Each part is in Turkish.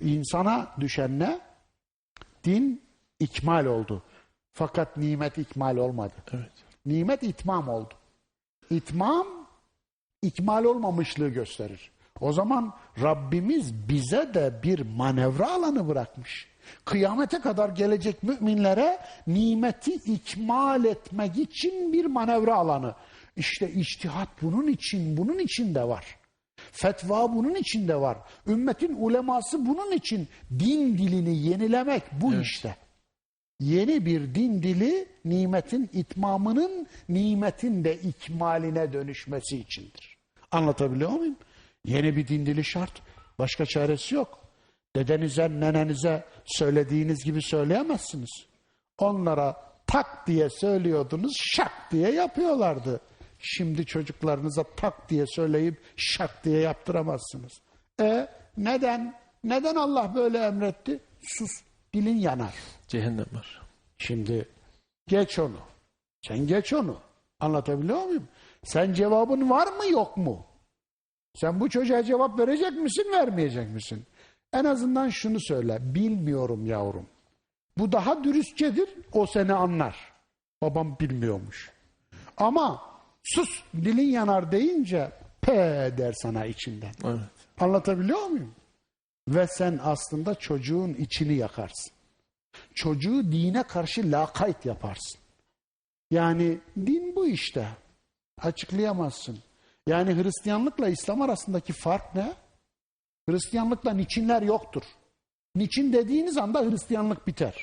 insana düşen ne? Din ikmal oldu. Fakat nimet ikmal olmadı. Evet. Nimet itmam oldu. İtmam ikmal olmamışlığı gösterir. O zaman Rabbimiz bize de bir manevra alanı bırakmış. Kıyamete kadar gelecek müminlere nimeti ikmal etmek için bir manevra alanı. İşte içtihat bunun için, bunun için de var. Fetva bunun için de var. Ümmetin uleması bunun için din dilini yenilemek bu işte. Yeni bir din dili nimetin itmamının nimetin de ikmaline dönüşmesi içindir. Anlatabiliyor muyum? Yeni bir din dili şart. Başka çaresi yok. Dedenize, nenenize söylediğiniz gibi söyleyemezsiniz. Onlara tak diye söylüyordunuz, şak diye yapıyorlardı. Şimdi çocuklarınıza tak diye söyleyip şak diye yaptıramazsınız. E neden? Neden Allah böyle emretti? Sus, dilin yanar. Cehennem var. Şimdi geç onu. Sen geç onu. Anlatabiliyor muyum? Sen cevabın var mı yok mu? Sen bu çocuğa cevap verecek misin, vermeyecek misin? En azından şunu söyle. Bilmiyorum yavrum. Bu daha dürüstçedir. O seni anlar. Babam bilmiyormuş. Ama sus dilin yanar deyince pe der sana içinden. Evet. Anlatabiliyor muyum? Ve sen aslında çocuğun içini yakarsın. Çocuğu dine karşı lakayt yaparsın. Yani din bu işte. Açıklayamazsın. Yani Hristiyanlıkla İslam arasındaki fark ne? Hristiyanlıkla niçinler yoktur. Niçin dediğiniz anda Hristiyanlık biter.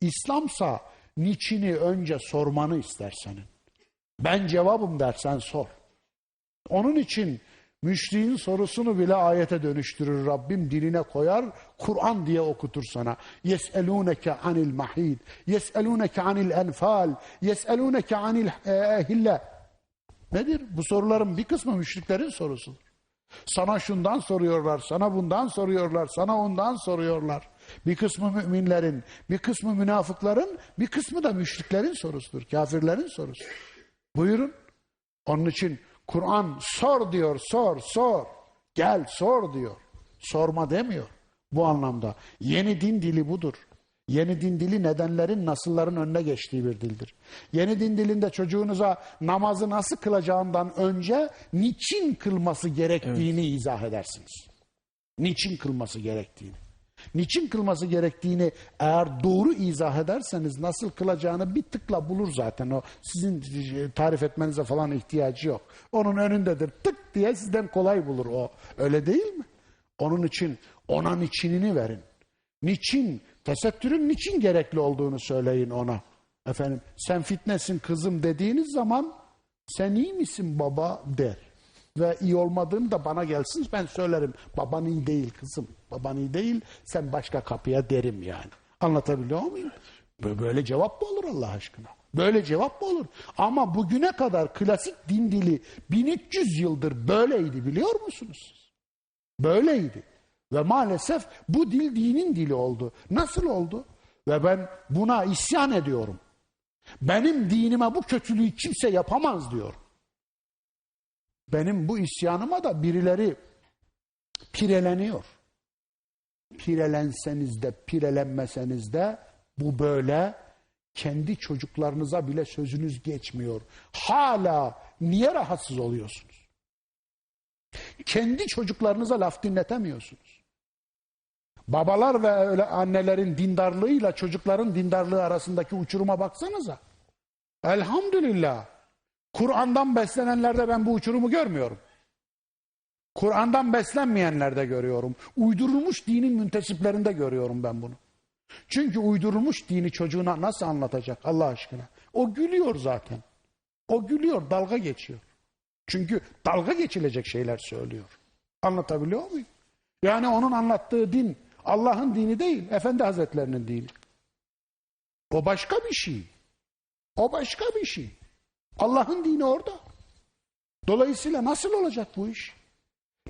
İslamsa niçini önce sormanı ister senin. Ben cevabım dersen sor. Onun için müşriğin sorusunu bile ayete dönüştürür Rabbim diline koyar Kur'an diye okutur sana. Yes'elûneke anil mahid, yes'elûneke anil enfal, yes'elûneke anil ehille. Nedir? Bu soruların bir kısmı müşriklerin sorusudur. Sana şundan soruyorlar, sana bundan soruyorlar, sana ondan soruyorlar. Bir kısmı müminlerin, bir kısmı münafıkların, bir kısmı da müşriklerin sorusudur, kafirlerin sorusudur. Buyurun. Onun için Kur'an sor diyor, sor, sor. Gel sor diyor. Sorma demiyor. Bu anlamda. Yeni din dili budur. Yeni din dili nedenlerin, nasılların önüne geçtiği bir dildir. Yeni din dilinde çocuğunuza namazı nasıl kılacağından önce niçin kılması gerektiğini izah edersiniz. Niçin kılması gerektiğini. Niçin kılması gerektiğini eğer doğru izah ederseniz nasıl kılacağını bir tıkla bulur zaten. O sizin tarif etmenize falan ihtiyacı yok. Onun önündedir. Tık diye sizden kolay bulur o. Öyle değil mi? Onun için ona niçinini verin. Niçin? Tesettürün niçin gerekli olduğunu söyleyin ona. Efendim sen fitnesin kızım dediğiniz zaman sen iyi misin baba der. Ve iyi olmadığını da bana gelsin ben söylerim. Baban iyi değil kızım. Baban iyi değil sen başka kapıya derim yani. Anlatabiliyor muyum? Böyle cevap mı olur Allah aşkına? Böyle cevap mı olur? Ama bugüne kadar klasik din dili 1300 yıldır böyleydi biliyor musunuz? Böyleydi. Ve maalesef bu dil dinin dili oldu. Nasıl oldu? Ve ben buna isyan ediyorum. Benim dinime bu kötülüğü kimse yapamaz diyor. Benim bu isyanıma da birileri pireleniyor. Pirelenseniz de pirelenmeseniz de bu böyle kendi çocuklarınıza bile sözünüz geçmiyor. Hala niye rahatsız oluyorsunuz? Kendi çocuklarınıza laf dinletemiyorsunuz. Babalar ve öyle annelerin dindarlığıyla çocukların dindarlığı arasındaki uçuruma baksanıza. Elhamdülillah. Kur'an'dan beslenenlerde ben bu uçurumu görmüyorum. Kur'an'dan beslenmeyenlerde görüyorum. Uydurulmuş dinin müntesiplerinde görüyorum ben bunu. Çünkü uydurulmuş dini çocuğuna nasıl anlatacak Allah aşkına? O gülüyor zaten. O gülüyor, dalga geçiyor. Çünkü dalga geçilecek şeyler söylüyor. Anlatabiliyor muyum? Yani onun anlattığı din Allah'ın dini değil, Efendi Hazretlerinin dini. O başka bir şey. O başka bir şey. Allah'ın dini orada. Dolayısıyla nasıl olacak bu iş?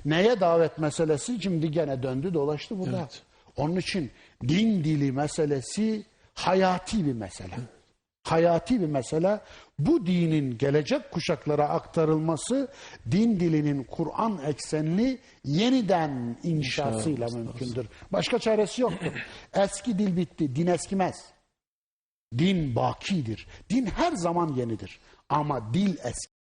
Neye davet meselesi şimdi gene döndü dolaştı burada. Evet. Onun için din dili meselesi hayati bir mesele. hayati bir mesele. Bu dinin gelecek kuşaklara aktarılması din dilinin Kur'an eksenli yeniden inşasıyla mümkündür. Başka çaresi yoktur. Eski dil bitti, din eskimez. Din bakidir. Din her zaman yenidir. Ama dil eski.